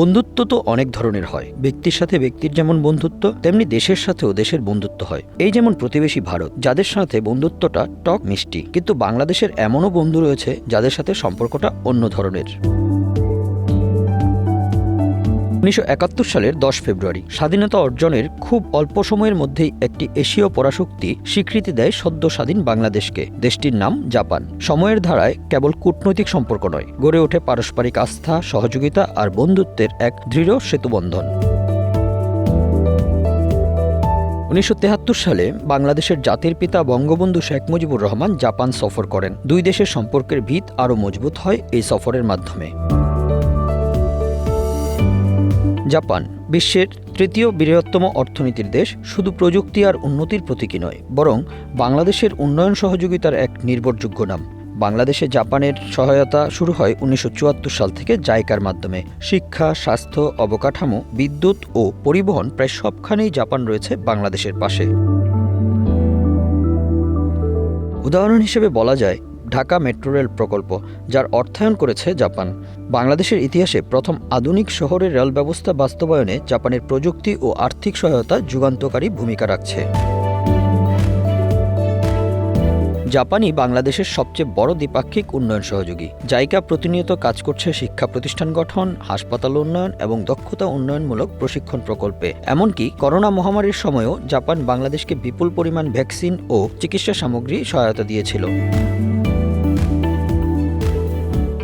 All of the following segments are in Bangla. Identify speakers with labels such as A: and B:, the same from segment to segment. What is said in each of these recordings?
A: বন্ধুত্ব তো অনেক ধরনের হয়। ব্যক্তির সাথে ব্যক্তির যেমন বন্ধুত্ব, তেমনি দেশের সাথেও দেশের বন্ধুত্ব হয়। এই যেমন প্রতিবেশী ভারত, যাদের সাথে বন্ধুত্বটা টক মিষ্টি, কিন্তু বাংলাদেশের এমনও বন্ধু রয়েছে যাদের সাথে সম্পর্কটা অন্য ধরনের। উনিশশো একাত্তর সালের দশ ফেব্রুয়ারি, স্বাধীনতা অর্জনের খুব অল্প সময়ের মধ্যেই একটি এশীয় পরাশক্তি স্বীকৃতি দেয় সদ্য স্বাধীন বাংলাদেশকে। দেশটির নাম জাপান। সময়ের ধারায় কেবল কূটনৈতিক সম্পর্ক নয়, গড়ে ওঠে পারস্পরিক আস্থা, সহযোগিতা আর বন্ধুত্বের এক দৃঢ় সেতুবন্ধন। উনিশশো সালে বাংলাদেশের জাতির পিতা বঙ্গবন্ধু শেখ মুজিবুর রহমান জাপান সফর করেন। দুই দেশের সম্পর্কের ভিত আরও মজবুত হয় এই সফরের মাধ্যমে। জাপান, বিশ্বের তৃতীয় বৃহত্তম অর্থনীতির দেশ, শুধু প্রযুক্তি আর উন্নতির প্রতীকী নয়, বরং বাংলাদেশের উন্নয়ন সহযোগিতার এক নির্ভরযোগ্য নাম। বাংলাদেশে জাপানের সহায়তা শুরু হয় উনিশশো চুয়াত্তর সাল থেকে জায়কার মাধ্যমে। শিক্ষা, স্বাস্থ্য, অবকাঠামো, বিদ্যুৎ ও পরিবহন প্রায় সবখানেই জাপান রয়েছে বাংলাদেশের পাশে। উদাহরণ হিসেবে বলা যায় ঢাকা মেট্রো রেল প্রকল্প, যার অর্থায়ন করেছে জাপান। বাংলাদেশের ইতিহাসে প্রথম আধুনিক শহরের রেল ব্যবস্থা বাস্তবায়নে জাপানের প্রযুক্তি ও আর্থিক সহায়তা যুগান্তকারী ভূমিকা রাখছে। জাপানই বাংলাদেশের সবচেয়ে বড় দ্বিপাক্ষিক উন্নয়ন সহযোগী। জাইকা প্রতিনিয়ত কাজ করছে শিক্ষা প্রতিষ্ঠান গঠন, হাসপাতাল উন্নয়ন এবং দক্ষতা উন্নয়নমূলক প্রশিক্ষণ প্রকল্পে। এমনকি করোনা মহামারীর সময়ও জাপান বাংলাদেশকে বিপুল পরিমাণ ভ্যাকসিন ও চিকিৎসা সামগ্রী সহায়তা দিয়েছিল।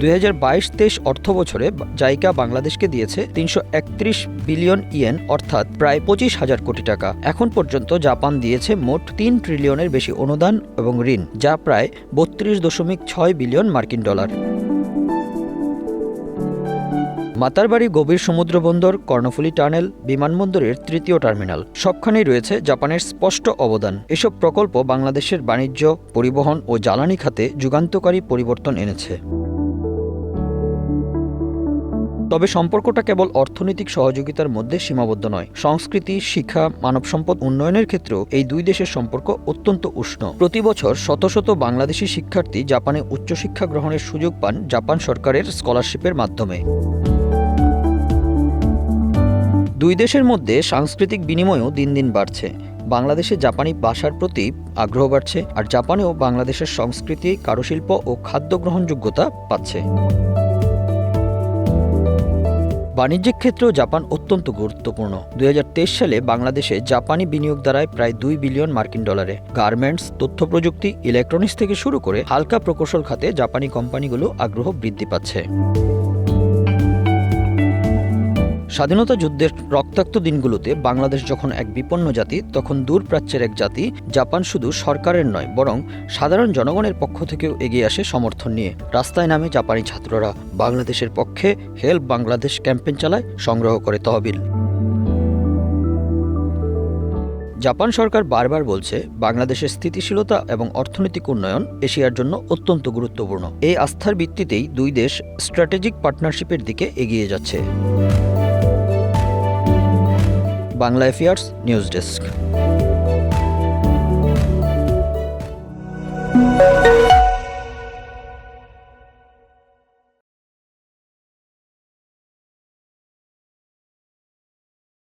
A: দুই হাজার বাইশ তেইশ অর্থ বছরে জাইকা বাংলাদেশকে দিয়েছে তিনশো একত্রিশ বিলিয়ন ইয়েন, অর্থাৎ প্রায় পঁচিশ হাজার কোটি টাকা। এখন পর্যন্ত জাপান দিয়েছে মোট তিন ট্রিলিয়নের বেশি অনুদান এবং ঋণ, যা প্রায় বত্রিশ দশমিক ছয় বিলিয়ন মার্কিন ডলার। মাতারবাড়ি গভীর সমুদ্র বন্দর কর্ণফুলী টানেল, বিমানবন্দরের তৃতীয় টার্মিনাল, সবখানেই রয়েছে জাপানের স্পষ্ট অবদান। এসব প্রকল্প বাংলাদেশের বাণিজ্য, পরিবহন ও জ্বালানি খাতে যুগান্তকারী পরিবর্তন এনেছে। তবে সম্পর্কটা কেবল অর্থনৈতিক সহযোগিতার মধ্যে সীমাবদ্ধ নয়। সংস্কৃতি, শিক্ষা মানব সম্পদ উন্নয়নের ক্ষেত্রেও এই দুই দেশের সম্পর্ক অত্যন্ত উষ্ণ। প্রতি বছর শত শত বাংলাদেশি শিক্ষার্থী জাপানে উচ্চশিক্ষা গ্রহণের সুযোগ পান জাপান সরকারের স্কলারশিপের মাধ্যমে। দুই দেশের মধ্যে সাংস্কৃতিক বিনিময়ও দিন দিন বাড়ছে। বাংলাদেশে জাপানি ভাষার প্রতি আগ্রহ বাড়ছে আর জাপানেও বাংলাদেশের সংস্কৃতি, কারুশিল্প ও খাদ্য গ্রহণযোগ্যতা পাচ্ছে। বাণিজ্যিক ক্ষেত্রেও জাপান অত্যন্ত গুরুত্বপূর্ণ। দুই হাজার তেইশ সালে বাংলাদেশে জাপানি বিনিয়োগ দ্বারায় প্রায় দুই বিলিয়ন মার্কিন ডলারে গার্মেন্টস, তথ্য প্রযুক্তি, ইলেকট্রনিক্স থেকে শুরু করে হালকা প্রকৌশল খাতে জাপানি কোম্পানিগুলো আগ্রহ বৃদ্ধি পাচ্ছে। স্বাধীনতা যুদ্ধের রক্তাক্ত দিনগুলোতে বাংলাদেশ যখন এক বিপন্ন জাতি, তখন দূরপ্রাচ্যের এক জাতি, জাপান শুধু সরকারের নয়, বরং সাধারণ জনগণের পক্ষ থেকেও এগিয়ে আসে সমর্থন নিয়ে। রাস্তায় নামে জাপানি ছাত্ররা বাংলাদেশের পক্ষে হেল্প বাংলাদেশ ক্যাম্পেইন চালায়, সংগ্রহ করে তহবিল। জাপান সরকার বারবার বলছে, বাংলাদেশের স্থিতিশীলতা এবং অর্থনৈতিক উন্নয়ন এশিয়ার জন্য অত্যন্ত গুরুত্বপূর্ণ। এই আস্থার ভিত্তিতেই দুই দেশ স্ট্র্যাটেজিক পার্টনারশিপের দিকে এগিয়ে যাচ্ছে। Bangla affairs news desk.